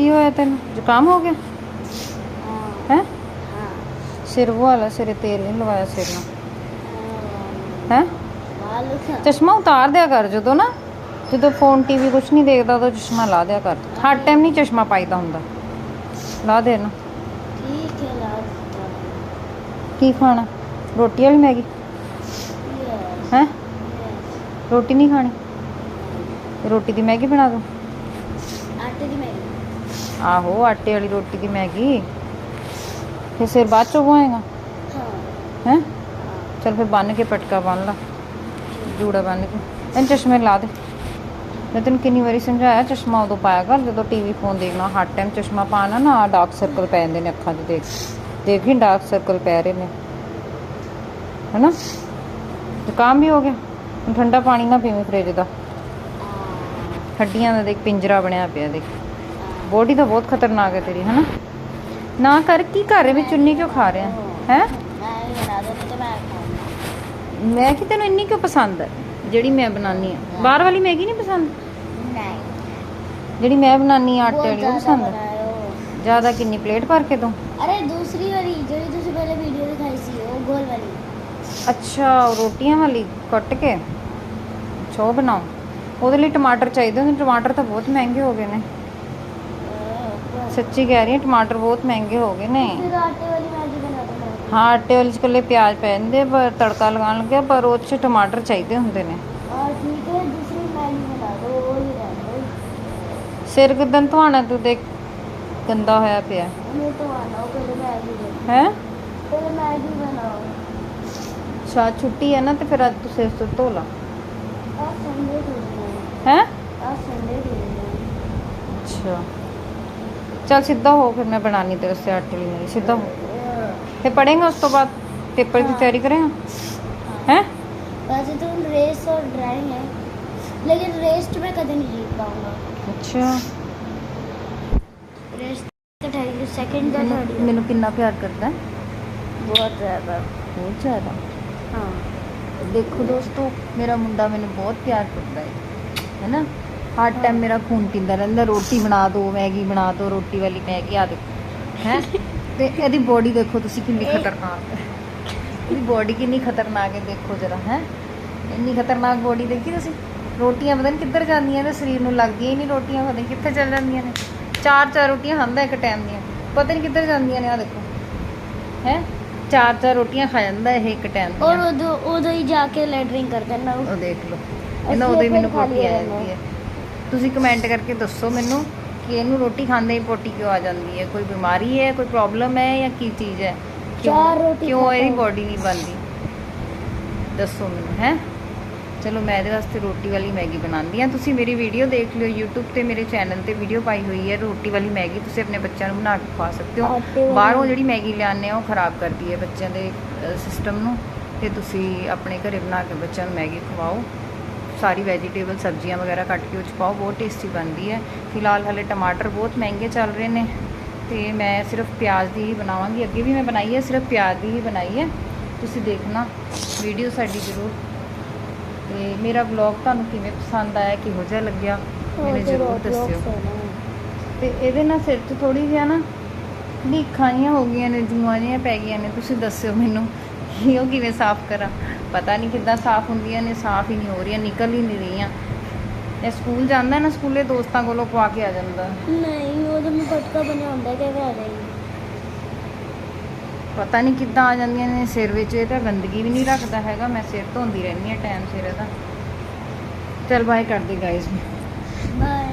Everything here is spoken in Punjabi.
ਕੀ ਹੋਇਆ ਤੈਨੂੰ? ਜ਼ੁਕਾਮ ਹੋ ਗਿਆ? ਹਾਂ। ਸਿਰ ਵਾਲਾ ਸਿਰੇ ਤੇਲ ਨਹੀਂ ਲਵਾਇਆ ਸਿਰ ਨੂੰ ਹੈ? ਚਸ਼ਮਾ ਉਤਾਰ ਦਿਆ ਕਰ ਜਦੋਂ ਨਾ। ਜਦੋਂ ਫੋਨ ਟੀਵੀ ਕੁਝ ਨਹੀਂ ਦੇਖਦਾ ਤਾਂ ਚਸ਼ਮਾ ਲਾ ਦਿਆ ਕਰ। ਹਰ ਟਾਈਮ ਨਹੀਂ ਚਸ਼ਮਾ ਪਾਈਦਾ ਹੁੰਦਾ। ਲਾ ਦੇ ਨਾ ਠੀਕ ਹੈ ਲਾ ਦਿੱਤਾ। ਕੀ ਖਾਣਾ? ਰੋਟੀ ਵਾਲੀ ਮੈਗੀ? ਹੈ? ਰੋਟੀ ਨਹੀਂ ਖਾਣੀ? ਰੋਟੀ ਦੀ ਮੈਗੀ ਬਣਾ ਦੋ। ਆਹੋ ਆਟੇ ਵਾਲੀ ਰੋਟੀ ਦੀ ਮੈਗੀ। ਫਿਰ ਸਿਰ ਬਾਅਦ ਚੋਂ ਹੋਏਗਾ? ਹਾਂ। ਹੈ? ਚਲ ਫਿਰ ਬੰਨ ਕੇ ਪਟਕਾ ਬੰਨ ਲਾ ਜੂੜਾ ਬੰਨ ਕੇ। ਇਹਨ ਚਸ਼ਮੇ ਲਾ ਦੇ। ਮੈਂ ਤੈਨੂੰ ਕਿੰਨੀ ਵਾਰੀ ਸਮਝਾਇਆ ਚਸ਼ਮਾ ਉਦੋਂ ਪਾਇਆ ਕਰ ਜਦੋਂ ਟੀਵੀ ਫੋਨ ਦੇਖਣਾ ਹਰ ਟਾਈਮ ਚਸ਼ਮਾ ਪਾਣਾ ਨਾ ਡਾਰਕ ਸਰਕਲ ਪੈ ਜਾਂਦੇ ਨੇ ਅੱਖਾਂ 'ਚ ਦੇਖ। ਦੇਖੀ ਡਾਰਕ ਸਰਕਲ ਪੈ ਰਹੇ ਨੇ। ਹੈਨਾ? ਜ਼ੁਕਾਮ ਵੀ ਹੋ ਗਿਆ। ਹੁਣ ਠੰਡਾ ਪਾਣੀ ਨਾ ਪੀਵੇਂ ਫ੍ਰਿਜ ਦਾ। ਹੱਡੀਆਂ ਦਾ ਦੇਖ ਪਿੰਜਰਾ ਬਣਿਆ ਪਿਆ ਦੇਖ। ਬੋਡੀ ਤਾਂ ਬਹੁਤ ਖਤਰਨਾਕ ਹੈ ਤੇਰੀ ਹੈਨਾ? ਨਾ ਕਰ ਕੀ ਕਰ ਰਹੇ ਵੀ ਚੁੰਨੀ ਕਿਉਂ ਖਾ ਰਿਹਾ ਹੈ? ਮੈਂ ਕਿ ਤੈਨੂੰ ਇੰਨੀ ਕਿਉਂ ਪਸੰਦ ਹੈ ਜਿਹੜੀ ਮੈਂ ਬਣਾਨੀ ਆ ਬਾਹਰ ਵਾਲੀ ਮੈਗੀ ਨਹੀਂ ਪਸੰਦ? ਨਹੀਂ ਜਿਹੜੀ ਮੈਂ ਬਣਾਨੀ ਆ ਆਟੇ ਵਾਲੀ ਉਹ ਪਸੰਦ ਹੈ? ਜ਼ਿਆਦਾ ਕਿੰਨੀ ਪਲੇਟ ਭਰ ਕੇ ਦੋ ਅਰੇ ਦੂਸਰੀ ਵਾਲੀ ਜਿਹੜੀ ਤੁਸੀਂ ਪਹਿਲੇ ਵੀਡੀਓ ਦਿਖਾਈ ਸੀ ਉਹ ਗੋਲ ਵਾਲੀ। ਅੱਛਾ ਰੋਟੀਆਂ ਵਾਲੀ ਕੱਟ ਕੇ। ਉਹ ਬਣਾਓ। ਉਹਦੇ ਲਈ ਟਮਾਟਰ ਚਾਹੀਦੇ ਹੁੰਦੇ ਟਮਾਟਰ ਤਾਂ ਬਹੁਤ ਮਹਿੰਗੇ ਹੋ ਗਏ ਨੇ। ਸੱਚੀ ਕਹਿ ਰਹੀ ਹਾਂ ਟਮਾਟਰ ਬਹੁਤ ਮਹਿੰਗੇ ਹੋ ਗਏ ਨੇ ਫਿਰ ਆਟੇ ਵਾਲੀ ਮੈਗੀ ਬਣਾ ਦੋ ਮੈਂ ਹਾਂ ਆਟੇ ਵਾਲੀ ਚ ਇਕੱਲੇ ਪਿਆਜ਼ ਪੈ ਜਾਂਦੇ ਪਰ ਤੜਕਾ ਲਗਾਉਣ ਲੱਗਿਆ ਪਰ ਉਹ ਚ ਟਮਾਟਰ ਚਾਹੀਦੇ ਹੁੰਦੇ ਨੇ और ठीक है दूसरी मैगी बना दो वो ही रहने दो ਸਿਰ ਕਿਦਨ ਧਵਾਣਾ ਤੂੰ ਦੇਖ ਗੰਦਾ ਹੋਇਆ ਪਿਆ हमें तो आना हो पहले मैगी बनो ਹੈ पहले मैगी बनाओ ਸ਼ਾਇਦ ਛੁੱਟੀ ਹੈ ਨਾ ਤੇ ਫਿਰ ਅੱਜ ਤੂੰ ਸਿਰ ਸੁਰ ਧੋ ਲਾ आज संडे खेलना है ਹੈ आज संडे खेलना है ਅੱਛਾ चल सीधा हो फिर मैं बनानी थी उससे आटे वाली सीधा हो फिर पढ़ेंगे उस तो बाद पेपर की तैयारी करेंगे हैं वैसे तो रेस और ड्राइंग है लेकिन रेस्ट में कभी नहीं जीत पाऊंगा अच्छा रेस्ट सेकंड का थर्ड ਮੈਨੂੰ ਕਿੰਨਾ ਪਿਆਰ ਕਰਦਾ ਹੈ ਬਹੁਤ ਜ਼ਿਆਦਾ ਬਹੁਤ ਜ਼ਿਆਦਾ ਹਾਂ ਦੇਖੋ ਦੋਸਤੋ ਮੇਰਾ ਮੁੰਡਾ ਮੈਨੂੰ ਬਹੁਤ ਪਿਆਰ ਕਰਦਾ ਹੈ ਹੈ ਨਾ ਹਰ ਟਾਈਮ ਮੇਰਾ ਖੂਨ ਪੀਂਦਾ ਰਹਿੰਦਾ ਰੋਟੀ ਬਣਾ ਦਿਓ ਮੈਗੀ ਬਣਾ ਦਿਓ ਰੋਟੀ ਵਾਲੀ ਮੈਗੀ ਆ ਦੇਖੋ ਹੈ? ਤੇ ਇਹਦੀ ਬੋਡੀ ਦੇਖੋ ਤੁਸੀਂ ਕਿੰਨੀ ਖਤਰਨਾਕ। ਹੈ ਇਹਦੀ ਬੋਡੀ ਕਿੰਨੀ ਖਤਰਨਾਕ ਹੈ ਦੇਖੋ ਜਰਾ ਹੈ? ਇੰਨੀ ਖਤਰਨਾਕ ਬੋਡੀ ਦੇਖੀ ਤੁਸੀਂ? ਰੋਟੀਆਂ ਪਤਾ ਕਿੱਧਰ ਜਾਂਦੀਆਂ ਨੇ ਸਰੀਰ ਨੂੰ ਲੱਗਦੀਆਂ ਹੀ ਨਹੀਂ ਰੋਟੀਆਂ ਪਤਾ ਕਿੱਥੇ ਚੱਲ ਜਾਂਦੀਆਂ ਨੇ। ਚਾਰ ਚਾਰ ਰੋਟੀਆਂ ਖਾਂਦਾ ਇੱਕ ਟਾਈਮ ਦੀਆਂ। ਪਤਾ ਨਹੀਂ ਕਿੱਧਰ ਜਾਂਦੀਆਂ ਨੇ ਆ ਦੇਖੋ। ਹੈ? ਚਾਰ ਚਾਰ ਰੋਟੀਆਂ ਖਾ ਜਾਂਦਾ ਇਹ ਇੱਕ ਟਾਈਮ ਦੀਆਂ। ਔਰ ਉਦੋਂ ਉਦੋਂ ਜਾ ਕੇ ਲੈਟਰਿੰਗ ਕਰ ਜਾਂਦਾ ਉਹ। ਦੇਖ ਲਓ। ਇਹਨਾਂ ਉਦੋਂ ਮੈਨੂੰ ਕੋਪੀ ਆ ਜਾਂਦੀ ਹੈ। ਤੁਸੀਂ ਕਮੈਂਟ ਕਰਕੇ ਦੱਸੋ ਮੈਨੂੰ ਕਿ ਇਹਨੂੰ ਰੋਟੀ ਖਾਂਦੇ ਹੀ ਪੋਟੀ ਕਿਉਂ ਆ ਜਾਂਦੀ ਹੈ? ਕੋਈ ਬਿਮਾਰੀ ਹੈ? ਕੋਈ ਪ੍ਰੋਬਲਮ ਹੈ ਜਾਂ ਕੀ ਚੀਜ਼ ਹੈ? ਕਿਉਂ- ਚਾਰ ਰੋਟੀ ਕਿਉਂ ਇਹਦੀ ਹੈ। ਬੋਡੀ ਨਹੀਂ ਬਣਦੀ? ਦੱਸੋ ਮੈਨੂੰ ਹੈ? ਚਲੋ ਮੈਂ ਇਹਦੇ ਵਾਸਤੇ ਰੋਟੀ ਵਾਲੀ ਮੈਗੀ ਬਣਾਉਂਦੀ ਆ ਤੁਸੀਂ ਮੇਰੀ ਵੀਡੀਓ ਦੇਖ ਲਿਓ YouTube ਤੇ ਮੇਰੇ ਚੈਨਲ ਤੇ ਵੀਡੀਓ ਪਾਈ ਹੋਈ ਹੈ ਰੋਟੀ ਵਾਲੀ ਮੈਗੀ। ਤੁਸੀਂ ਆਪਣੇ ਬੱਚਿਆਂ ਨੂੰ ਬਣਾ ਕੇ ਖਵਾ ਸਕਦੇ ਆਟੇ ਹੋ ਵਾਲੀ- ਬਾਹਰੋਂ ਜਿਹੜੀ ਮੈਗੀ ਲਿਆਉਂਦੇ ਆ ਉਹ ਖਰਾਬ ਕਰਦੀ ਹੈ ਬੱਚਿਆਂ ਦੇ ਸਿਸਟਮ ਨੂੰ। ਤੇ ਤੁਸੀਂ ਆਪਣੇ ਘਰੇ ਬਣਾ ਕੇ ਬੱਚਿਆਂ ਨੂੰ ਮੈਗੀ ਖਵਾਓ। ਸਾਰੀ ਵੈਜੀਟੇਬਲ ਸਬਜ਼ੀਆਂ ਵਗੈਰਾ ਕੱਟ ਕੇ ਉਹ 'ਚ ਪਾਓ ਬਹੁਤ ਟੇਸਟੀ ਬਣਦੀ ਹੈ। ਫਿਲਹਾਲ ਹਲੇ ਟਮਾਟਰ ਬਹੁਤ ਮਹਿੰਗੇ ਚੱਲ ਰਹੇ ਨੇ ਤੇ ਮੈਂ ਸਿਰਫ ਪਿਆਜ਼ ਦੀ ਹੀ ਬਣਾਵਾਂਗੀ। ਅੱਗੇ ਵੀ ਮੈਂ ਬਣਾਈ ਹੈ ਸਿਰਫ ਪਿਆਜ਼ ਦੀ ਹੀ ਬਣਾਈ ਹੈ। ਤੁਸੀਂ ਦੇਖਣਾ ਵੀਡੀਓ ਸਾਡੀ ਜ਼ਰੂਰ। ਤੇ ਮੇਰਾ ਵਲੌਗ ਤੁਹਾਨੂੰ ਕਿਵੇਂ ਪਸੰਦ ਆਇਆ ਕਿਹੋ ਜਿਹਾ ਲੱਗਿਆ ਮੈਨੂੰ ਜ਼ਰੂਰ ਦੱਸਿਓ। ਤੇ ਇਹਦੇ ਨਾਲ ਸਿਰ 'ਚ ਥੋੜੀ ਜਿਹਾ ਨਾ ਲੀਖਾਂ ਜਿਹੀਆਂ ਹੋ ਗਈਆਂ ਨੇ ਜੂਆਂ ਜਿਹੀਆਂ ਪੈ ਗਈਆਂ ਨੇ ਤੁਸੀਂ ਦੱਸਿਓ ਮੈਨੂੰ। ਕਿ ਉਹ ਕਿਵੇਂ ਸਾਫ਼ ਕਰਾਂ? ਪਤਾ ਨਹੀਂ ਕਿੱਦਾਂ ਸਾਫ਼ ਹੁੰਦੀਆਂ ਨੇ ਸਾਫ਼ ਹੀ ਨਹੀਂ ਹੋ ਰਹੀਆਂ ਨਿਕਲ ਹੀ ਨਹੀਂ ਰਹੀਆਂ। ਇਹ ਸਕੂਲ ਜਾਂਦਾ ਨਾ ਸਕੂਲੇ ਦੋਸਤਾਂ ਕੋਲੋਂ ਪਵਾ ਕੇ ਆ ਜਾਂਦਾ। ਨਹੀਂ ਉਹ ਤਾਂ ਮੈਂ ਪਟਕਾ ਬਣਿਆ ਕਿ ਘਰ ਆਈ। ਪਤਾ ਨਹੀਂ ਕਿੱਦਾਂ ਆ ਜਾਂਦੀਆਂ ਨੇ ਸਿਰ ਵਿੱਚ ਇਹ ਤਾਂ ਗੰਦਗੀ ਵੀ ਨਹੀਂ ਰੱਖਦਾ ਹੈਗਾ ਮੈਂ ਸਿਰ ਧੋਂਦੀ ਰਹਿੰਦੀ ਆ ਟਾਈਮ ਸਿਰ ਇਹਦਾ। ਚਲ ਬਾਏ ਕਰਦੇ ਗਾਇਸ ਬਾਏ